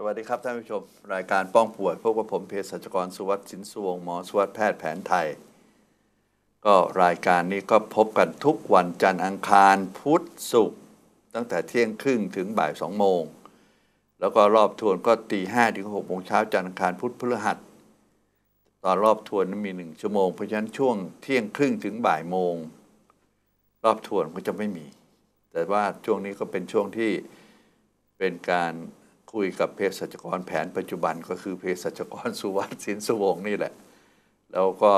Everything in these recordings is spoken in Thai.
สวัสดีครับท่านผู้ชม รายการป้องป่วยพบกับผมเภสัชกรสุวัสดิ์สินสวงหมอสุวัสดิ์แพทย์แผนไทย ก็รายการนี้ก็พบกันทุกวันจันทร์อังคารพุธศุกร์ตั้งแต่เที่ยงครึ่งถึงบ่ายสองโมง แล้วก็รอบทวนก็ตีห้าถึงหกโมงเช้าจันทร์อังคารพุธพฤหัสตอนรอบทวนนั้นมีหนึ่งชั่วโมงเพราะฉะนั้นช่วงเที่ยงครึ่งถึงบ่ายโมง รอบทวนก็จะไม่มี แต่ว่าช่วงนี้ก็เป็นช่วงที่เป็นการ คุยกับเภสัชกรแผนปัจจุบันก็คือเภสัชกรสุวัสดิ์สินสุวงนี่แหละ แล้วก็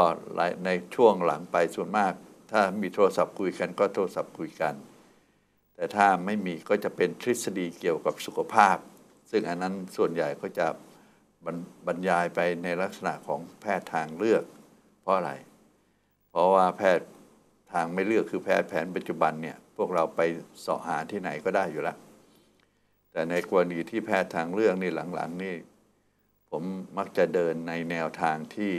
ในช่วงหลังไปส่วนมาก ถ้ามีโทรศัพท์คุยกันก็โทรศัพท์คุยกัน แต่ถ้าไม่มีก็จะเป็นทฤษฎีเกี่ยวกับสุขภาพ ซึ่งอันนั้นส่วนใหญ่ก็จะบบรรยายไปในลักษณะของแพทย์ทางเลือก เพราะอะไร เพราะว่าแพทย์ทางไม่เลือกคือแพทย์แผนปัจจุบันเนี่ยพวกเราไปเสาะหาที่ไหนก็ได้อยู่แล้ว แต่ในกรณีที่แพทย์ทางเลือกนี่หลังๆนี่ ผมมักจะเดินในแนวทางที่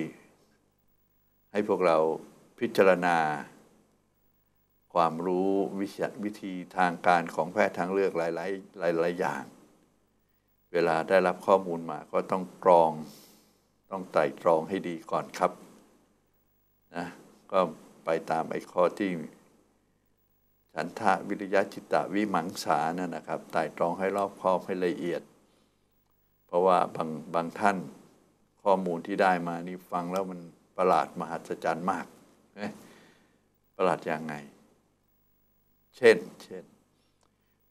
ให้พวกเราพิจารณา ความรู้วิชวิธีทางการของแพทย์ทางเลือกหลายๆหลายๆอย่าง เวลาได้รับข้อมูลมาก็ต้องกรอง ต้องไต่ตรองให้ดีก่อนครับนะก็ไปตามไอ้ข้อที่ ฉันทะวิริยะจิตตวิมังสานั่นนะครับไต่ตรองให้รอบคอบให้ละเอียด เพราะว่าบางบางท่านข้อมูลที่ได้มานี่ฟังแล้วมันประหลาดมหัศจรรย์มากประหลาดยังไง เช่นเช่น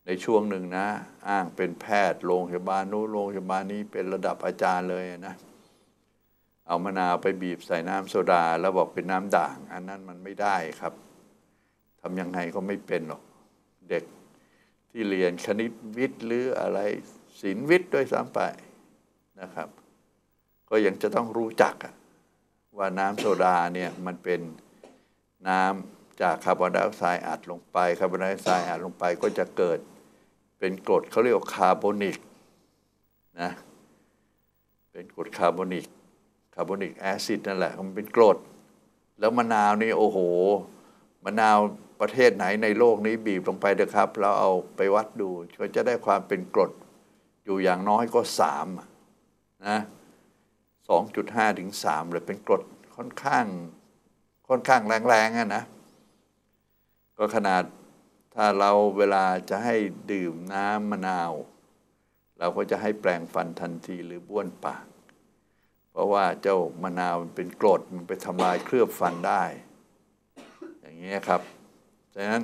ในช่วงหนึ่งนะ อ้างเป็นแพทย์โรงพยาบาลนู้นโรงพยาบาลนี้เป็นระดับอาจารย์เลยนะเอามะนาวไปบีบใส่น้ำโซดา แล้วบอกเป็นน้ำด่าง อันนั้นมันไม่ได้ครับ ทำยังไงก็ไม่เป็นหรอก เด็กที่เรียนคณิตวิทย์หรืออะไรศิลวิทย์ด้วยซ้ำไปนะครับ ก็ยังจะต้องรู้จักว่าน้ำโซดาเนี่ยมันเป็นน้ำจากคาร์บอนไดออกไซด์อัดลงไปคาร์บอนไดออกไซด์อัดลงไปก็จะเกิดเป็นกรดเขาเรียกว่าคาร์บอนิกนะเป็นกรดคาร์บอนิกคาร์บอนิกแอซิดนั่นแหละมันเป็นกรด แล้วมะนาวนี่โอ้โหมะนาว ประเทศไหนในโลกนี้บีบลงไปเถอะครับ แล้วเอาไปวัดดูก็จะได้ความเป็นกรดอยู่อย่างน้อยก็สามนะสองจุดห้าถึงสามเลยเป็นกรดค่อนข้างค่อนข้างแรงๆนะ ก็ขนาดถ้าเราเวลาจะให้ดื่มน้ำมะนาว เราก็จะให้แปลงฟันทันทีหรือบ้วนปาก เพราะว่าเจ้ามะนาวมันเป็นกรดมันไปทำลายเคลือบฟันได้ อย่างนี้ครับ ดังนั้น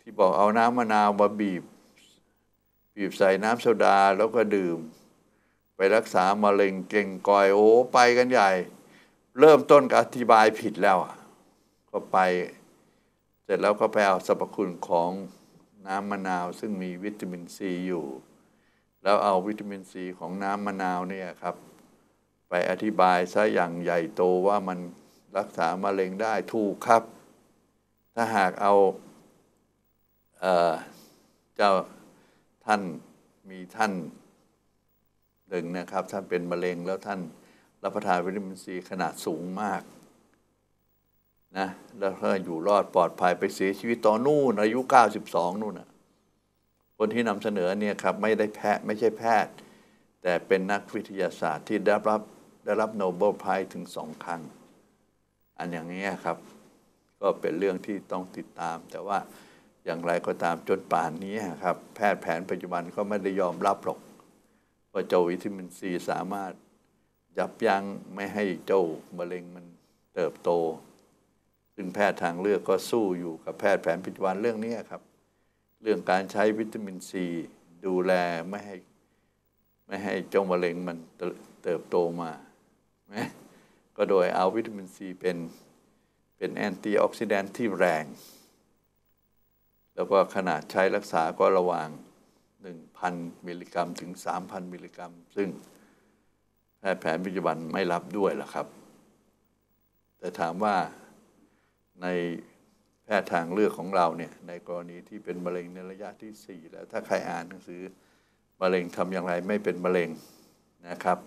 ที่บอกเอาน้ำมะนาวมาบีบ บีบใส่น้ำโซดาแล้วก็ดื่ม ไปรักษามะเร็งเก่งกอยโอ้ไปกันใหญ่ เริ่มต้นก็อธิบายผิดแล้วก็ไป เสร็จแล้วก็ไปเอาสรรพคุณของน้ำมะนาว ซึ่งมีวิตามินซีอยู่ แล้วเอาวิตามินซีของน้ำมะนาวเนี่ยครับ ไปอธิบายซะอย่างใหญ่โตว่ามันรักษามะเร็งได้ถูกครับ ถ้าหากเอาเเจ้าท่านมีท่านหนึ่งนะครับ ท่านเป็นมะเร็งแล้วท่านรับประทานวิตามินซีขนาดสูงมากนะแล้วก็อยู่รอดปลอดภัยไปเสียชีวิตตอนนู่นอายุ 92 นู่นนะคนที่นำเสนอเนี่ยครับไม่ได้แพทย์ไม่ใช่แพทย์ แต่เป็นนักวิทยาศาสตร์ที่ได้รับได้รับโนเบลไพรส์ถึงสองครั้ง อันอย่างนี้ครับ ก็เป็นเรื่องที่ต้องติดตาม แต่ว่าอย่างไรก็ตามจนป่านนี้ครับ แพทย์แผนปัจจุบันก็ไม่ได้ยอมรับหรอก ว่าเจ้าวิตามินซีสามารถยับยั้งไม่ให้เจ้ามะเร็งมันเติบโต ซึ่งแพทย์ทางเลือกก็สู้อยู่กับแพทย์แผนปัจจุบันเรื่องนี้ครับ เรื่องการใช้วิตามินซีดูแลไม่ให้ไม่ให้เจ้ามะเร็งมันเติบโตมา ก็โดยเอาวิตามินซีเป็น เป็นแอนตี้ออกซิแดนต์ที่แรง แล้วก็ขนาดใช้รักษาก็ระหว่าง 1,000 มิลลิกรัม ถึง 3,000 มิลลิกรัม ซึ่งแพทย์แผนปัจจุบันไม่รับด้วยล่ะครับ แต่ถามว่าในแพทย์ทางเลือกของเราเนี่ยในกรณีที่เป็นมะเร็งในระยะที่ 4 แล้วถ้าใครอ่านหนังสือมะเร็งทำอย่างไรไม่เป็นมะเร็งนะครับ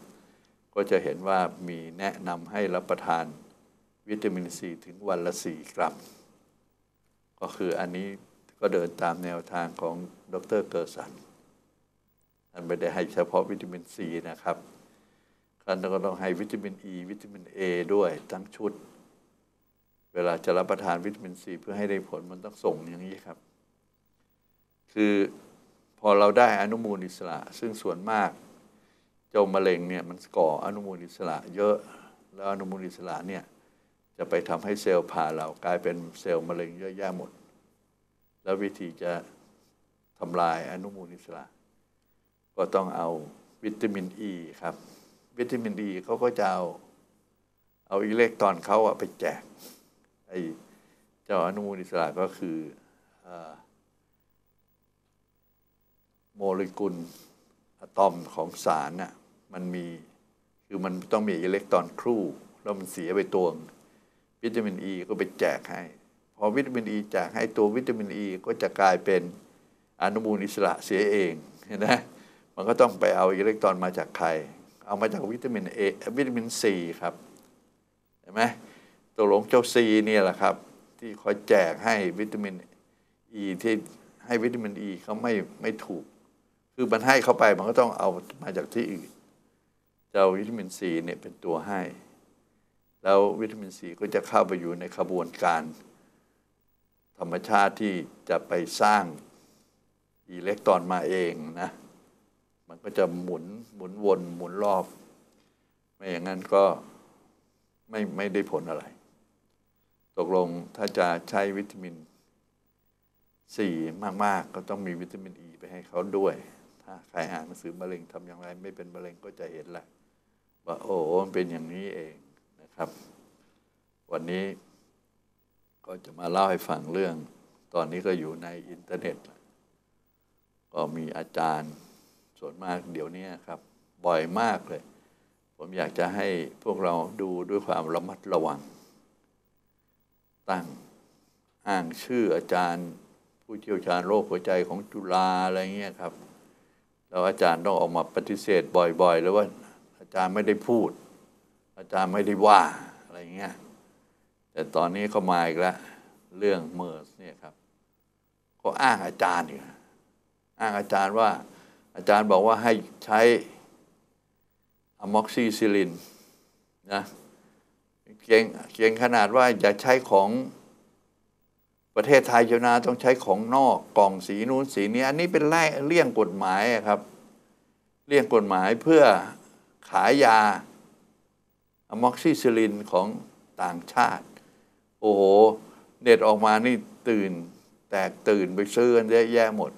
ก็จะเห็นว่ามีแนะนำให้รับประทาน วิตามินซีถึงวันละสี่กรัม ก็คืออันนี้ก็เดินตามแนวทางของดรเกอร์สันท่านไม่ได้ให้เฉพาะวิตามินซีนะครับท่านก็ต้องให้วิตามินอ e, ีวิตามินเอด้วยทั้งชุด เวลาจะรับประทานวิตามินซีเพื่อให้ได้ผลมันต้องส่งอย่างนี้ครับ คือพอเราได้อนุมูลอิสระ ซึ่งส่วนมากเจ้ามะเร็งเนี่ยมันก่ออนุมูลอิสระ เยอะแล้วอนุมูลอิสระเนี่ย จะไปทำให้เซลล์ผ่าเรากลายเป็นเซลล์มะเร็งเยอะแยะหมด แล้ววิธีจะทำลายอนุมูลอิสระ ก็ต้องเอาวิตามินอ e ีครับ วิตามินดีเขาก็จะเอาเอาอิเล็กตรอนเขาอะไปแจกไอเจ้าอนุมูลอิสระก็คือโมเลกุลอะตอมของสารน่ะมันมีคือมันต้องมีอิเล็กตรอนครู่ แล้วมันเสียไปตัว วิตามินอ e ีก็ไปแจกให้ พอวิตามินอ e ีแจกให้ตัววิตามินอ e ีก็จะกลายเป็นอนุมูลอิสระเสียเองเห็นไหมมันก็ต้องไปเอาอิเล็กตรอนมาจากใคร เอามาจากวิตามินเอวิตามินซีครับเห็นไหมตัวหลงเจ้าซีเนี่ยแหละครับ ที่คอยแจกให้วิตามินอ e ีที่ให้วิตามินอ e ีเขาไม่ไม่ถูก คือมันให้เข้าไปมันก็ต้องเอามาจากที่อื่นจะเอาวิตามินซีเนี่ยเป็นตัวให้ แล้ววิตามินซีก็จะเข้าไปอยู่ในขบวนการ ธรรมชาติที่จะไปสร้างอิเล็กตรอนมาเองนะ มันก็จะหมุนหมุนวนหมุนรอบ ไม่อย่างนั้นก็ไม่ไม่ได้ผลอะไร ตกลงถ้าจะใช้วิตามินซีมาก ๆ ก็ต้องมีวิตามินอ e ีไปให้เขาด้วย ถ้าใครอ่านหนังสือมะเร็งทำอย่างไร ไม่เป็นมะเร็งก็จะเห็นแหละว่าโอ้มันเป็นอย่างนี้เอง นะครับ วันนี้ก็จะมาเล่าให้ฟังเรื่อง ตอนนี้ก็อยู่ในอินเทอร์เน็ต ก็มีอาจารย์ส่วนมากเดี๋ยวนี้ครับ บ่อยมากเลย ผมอยากจะให้พวกเราดูด้วยความระมัดระวัง ตั้งอ้างชื่ออาจารย์ผู้เชี่ยวชาญโรคหัวใจของจุฬาอะไรเงี้ยครับแล้วอาจารย์ต้องออกมาปฏิเสธบ่อยๆเลยว่าจารย์ไม่ได้พูด อาจารย์ไม่ได้ว่าอะไรเงี้ยแต่ตอนนี้เขามาอีกแล้วเรื่องเมอร์สเนี่ยครับเขาอ้างอาจารย์อีกอ้างอาจารย์ว่า อาจารย์บอกว่าให้ใช้อะม็อกซิซิลินนะเก่งเก่งขนาดว่าอย่าใช้ของประเทศไทยเจ้านาต้องใช้ของนอกกล่องสีนู้นสีนี้อันนี้เป็นไล่เลี่ยงกฎหมายครับ เลี่ยงกฎหมายเพื่อขายยา อะม็อกซิซิลินของต่างชาติ โอ้โห เน็ตออกมานี่ตื่น แตกตื่นไปซื้อกันเยอะแยะหมด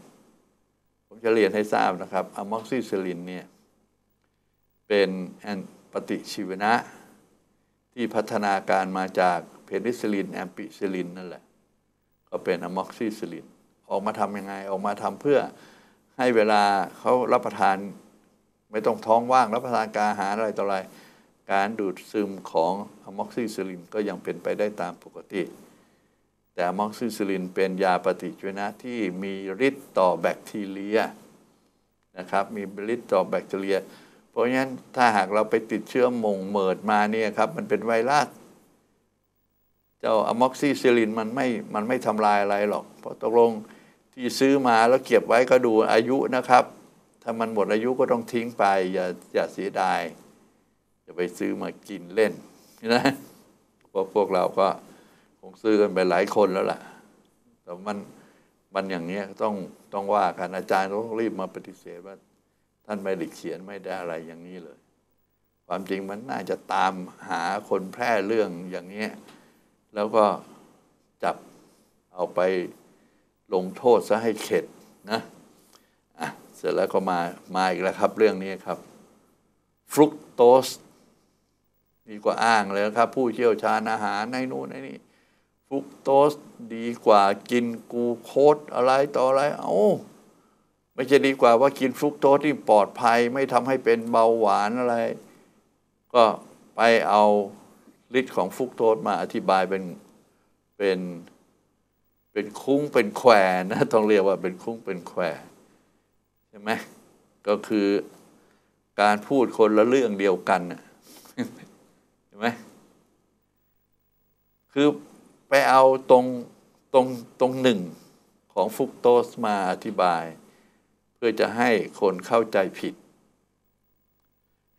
ผมจะเรียนให้ทราบนะครับอะม็อกซิซิลินเนี่ย เป็นแอนปฏิชีวนะ ที่พัฒนาการมาจากเพนิซิลิน แอมปิซิลินนั่นแหละ ก็เป็นอะม็อกซิซิลิน ออกมาทำยังไง ออกมาทำเพื่อให้เวลาเขารับประทาน ไม่ต้องท้องว่างรับประทานการอาหารอะไรต่ออะไร การดูดซึมของอะม็อกซิซิลินก็ยังเป็นไปได้ตามปกติ แต่อะม็อกซิซิลินเป็นยาปฏิชีวนะที่มีฤทธิ์ต่อแบคทีเรียนะครับมีฤทธิ์ต่อแบคทีเรีย เพราะฉะนั้นถ้าหากเราไปติดเชื้อมงเมิดมาเนี่ยครับมันเป็นไวรัสเจ้าอะม็อกซิซิลินมันไม่มันไม่ทำลายอะไรหรอกเพราะตกลงที่ซื้อมาแล้วเก็บไว้ก็ดูอายุนะครับ ถ้ามันหมดอายุก็ต้องทิ้งไปอย่าอย่าเสียดาย อย่าไปซื้อมากินเล่นนะพวกพวกเราก็คงซื้อกันไปหลายคนแล้วล่ะ แต่มันมันอย่างนี้ต้องต้องว่ากันอาจารย์ต้องรีบมาปฏิเสธว่า ท่านไม่ได้เขียนไม่ได้อะไรอย่างนี้เลย ความจริงมันน่าจะตามหาคนแพร่เรื่องอย่างนี้แล้วก็จับเอาไปลงโทษซะให้เข็ดนะเสร็จแล้วก็มามาอีกแล้วครับเรื่องนี้ครับฟรุกโตส ดีกว่าอ้างเลยครับ ผู้เชี่ยวชาญอาหารในนู้นในนี้ฟุกโตสดีกว่ากินกูโคดอะไรต่ออะไร เอา้าไม่จะดีกว่าว่ากินฟรุกโตสที่ปลอดภัยไม่ทำให้เป็นเบาหวานอะไร ก็ไปเอาฤทธิ์ของฟรุกโตสมาอธิบายเป็นเป็นเป็นคุ้งเป็นแควนะต้องเรียกว่าเป็นคุ้งเป็นแควช่ไหมก็คือการพูดคนละเรื่องเดียวกันใช่ไหมคือไปเอาตรงตรงตรงหนึ่งของฟุกโตสมาอธิบาย เพื่อจะให้คนเข้าใจผิด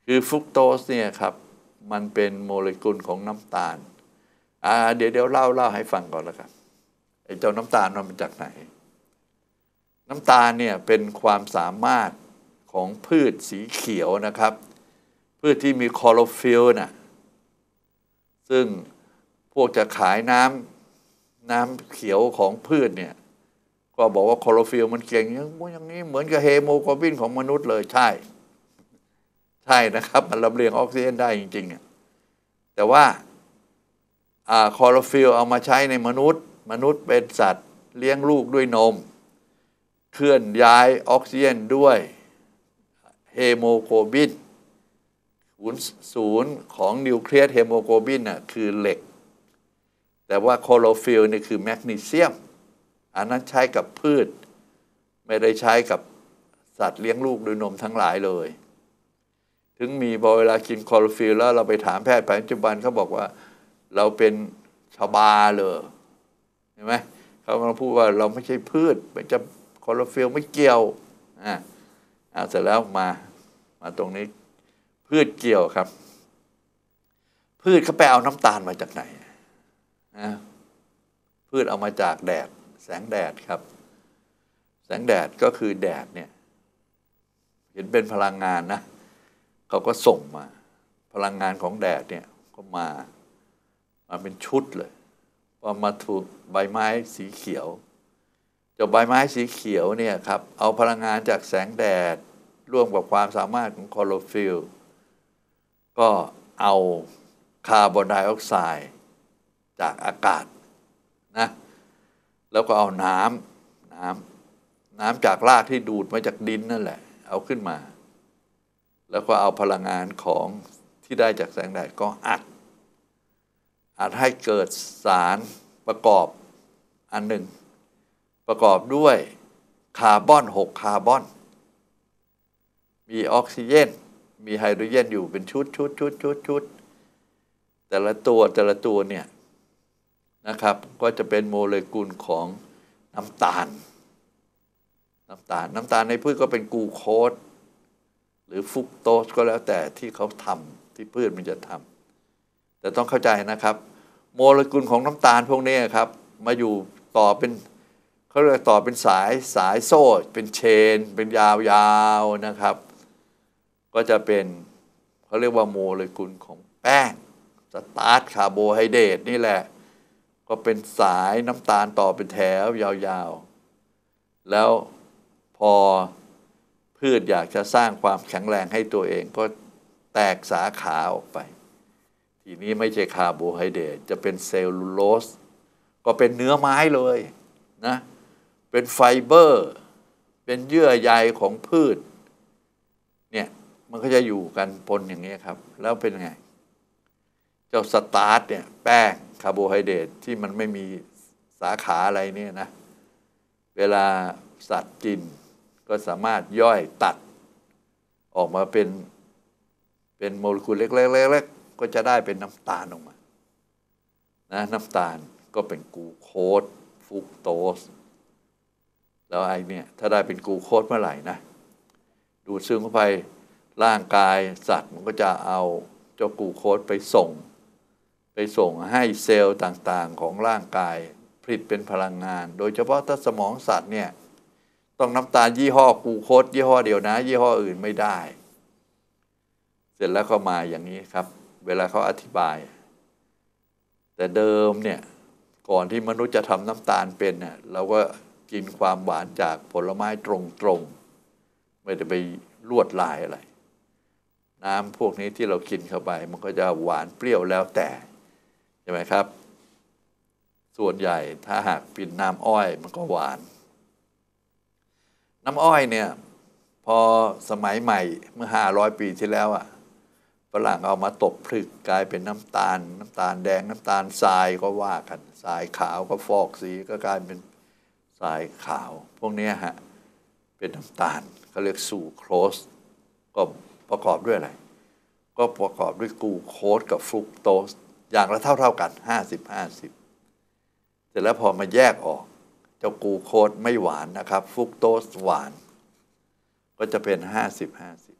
คือฟุกโตสเนี่ยครับ มันเป็นโมเลกุลของน้ำตาลอ่าเดี๋ยวเดี๋ยวเล่าเล่าให้ฟังก่อนแล้วกันไอ้เจ้าน้ำตาลมันมาจากไหน น้ำตาลเนี่ยเป็นความสามารถของพืชสีเขียวนะครับ พืชที่มีคลอโรฟิลล์น่ะ ซึ่งพวกจะขายน้ำน้ำเขียวของพืชเนี่ย ก็บอกว่าคลอโรฟิลมันเก่งอย่างนี้เหมือนกับเฮโมโกลบินของมนุษย์เลยใช่ ใช่นะครับ มันลำเลียงออกซิเจนได้จริงๆแต่ว่าคลอโรฟิลเอามาใช้ในมนุษย์ มนุษย์เป็นสัตว์เลี้ยงลูกด้วยนม เคลื่อนย้ายออกซิเจนด้วยเฮโมโกลบิน ศูนย์ของนิวเคลียสเฮโมโกลบินน่ะคือเหล็ก แต่ว่าคอโรฟิลนี่คือแมกนีเซียม อันนั้นใช้กับพืช ไม่ได้ใช้กับสัตว์เลี้ยงลูกด้วยนมทั้งหลายเลย ถึงมีพอเวลากินคลอโรฟิลแล้วเราไปถามแพทย์ปัจจุบันเขาบอกว่าเราเป็นชาวบาเลยเห็นไหมเขากำลังพูดว่าเราไม่ใช่พืชไม่จะคลอโรฟิลไม่เกี่ยวอ่าเสร็จแล้วมามาตรงนี้ พืชเกี่ยวครับ พืชเขาไปเอาน้ำตาลมาจากไหนนะพืชเอามาจากแดด แสงแดดครับ แสงแดดก็คือแดดเนี่ย เห็นเป็นพลังงานนะเขาก็ส่งมา พลังงานของแดดเนี่ยก็มามาเป็นชุดเลยพอมาถูกใบไม้สีเขียวจ้าใบไม้สีเขียวเนี่ยครับเอาพลังงานจากแสงแดดร่วมกับความสามารถของคลอโรฟิล ก็เอาคาร์บอนไดออกไซด์จากอากาศนะแล้วก็เอาน้ำน้ำน้ำจากรากที่ดูดมาจากดินนั่นแหละ เอาขึ้นมา แล้วก็เอาพลังงานของที่ได้จากแสงแดดก็อัดอาจให้เกิดสารประกอบอันหนึ่ง ประกอบด้วยคาร์บอน 6 คาร์บอน มีออกซิเจน มีไฮโดรเจนอยู่เป็นชุดชุดชุดชุดชุดแต่ละตัวแต่ละตัวเนี่ยนะครับ ก็จะเป็นโมเลกุลของน้ำตาล น้ำตาลน้ำตาลในพืชก็เป็นกูโคสหรือฟุกโตสก็แล้วแต่ที่เขาทำที่พืชมันจะทำแต่ต้องเข้าใจนะครับ โมเลกุลของน้ำตาลพวกนี้ครับมาอยู่ต่อเป็นเขาเรียกต่อเป็นสายสายโซ่ เป็นเชน เป็นยาวๆนะครับ ก็จะเป็นเขาเรียกว่าโมเลกุลของแป้งสตาร์ทคาร์โบไฮเดรตนี่แหละ ก็เป็นสายน้ำตาลต่อเป็นแถวยาวๆ แล้วพอพืชอยากจะสร้างความแข็งแรงให้ตัวเองก็แตกสาขาออกไป ทีนี้ไม่ใช่คาร์โบไฮเดรตจะเป็นเซลลูโลสก็เป็นเนื้อไม้เลยนะเป็นไฟเบอร์ เป็นเยื่อใยของพืช มันก็จะอยู่กันปนอย่างนี้ครับ แล้วเป็นไง เจ้าสตาร์ทเนี่ย แป้งคาร์โบไฮเดรตที่มันไม่มีสาขาอะไรเนี่ยนะ เวลาสัตว์กิน ก็สามารถย่อยตัด ออกมาเป็นเป็นโมเลกุลเล็กๆๆก็จะได้เป็นน้ำตาลออกมา นะน้ำตาลก็เป็นกูโคสฟุกโตส แล้วไอเนี่ย ถ้าได้เป็นกูโคสเมื่อไหร่นะ ดูดซึมเข้าไป ร่างกายสัตว์มันก็จะเอาเจ้ากูโคสไปส่ง ไปส่งให้เซลล์ต่างๆของร่างกายผลิตเป็นพลังงาน โดยเฉพาะถ้าสมองสัตว์เนี่ยต้องน้ำตาลยี่ห้อกูโคสยี่ห้อเดียวนะ ยี่ห้ออื่นไม่ได้ เสร็จแล้วก็มาอย่างนี้ครับ เวลาเขาอธิบาย แต่เดิมเนี่ยก่อนที่มนุษย์จะทำน้ำตาลเป็นเนี่ยเราก็กินความหวานจากผลไม้ตรงๆ ไม่ได้ไปลวดลายอะไร น้ำพวกนี้ที่เรากินเข้าไป มันก็จะหวานเปรี้ยวแล้วแต่ใช่ไหมครับ ส่วนใหญ่ถ้าหากเป็นน้ำอ้อยมันก็หวาน น้ำอ้อยเนี่ยพอสมัยใหม่เมื่อห้าร้อยปีที่แล้วอะ่ะฝรั่งเอามาตบผลึกกลายเป็นน้ำตาล น้ำตาลแดงน้ำตาลทรายก็ว่ากันทรายขาวก็ฟอกสีก็กลายเป็นทรายขาว พวกนี้ฮะเป็นน้ำตาลเขาเรียกสูโครสก็ ประกอบด้วยอะไร ก็ประกอบด้วยกูโคสกับฟรุกโตสอย่างละเท่าเท่ากันห้าสิบห้าสิบเสร็จแล้วพอมาแยกออก เจ้ากูโคสไม่หวานนะครับฟรุกโตสหวาน ก็จะเป็นห้าสิบห้าสิบ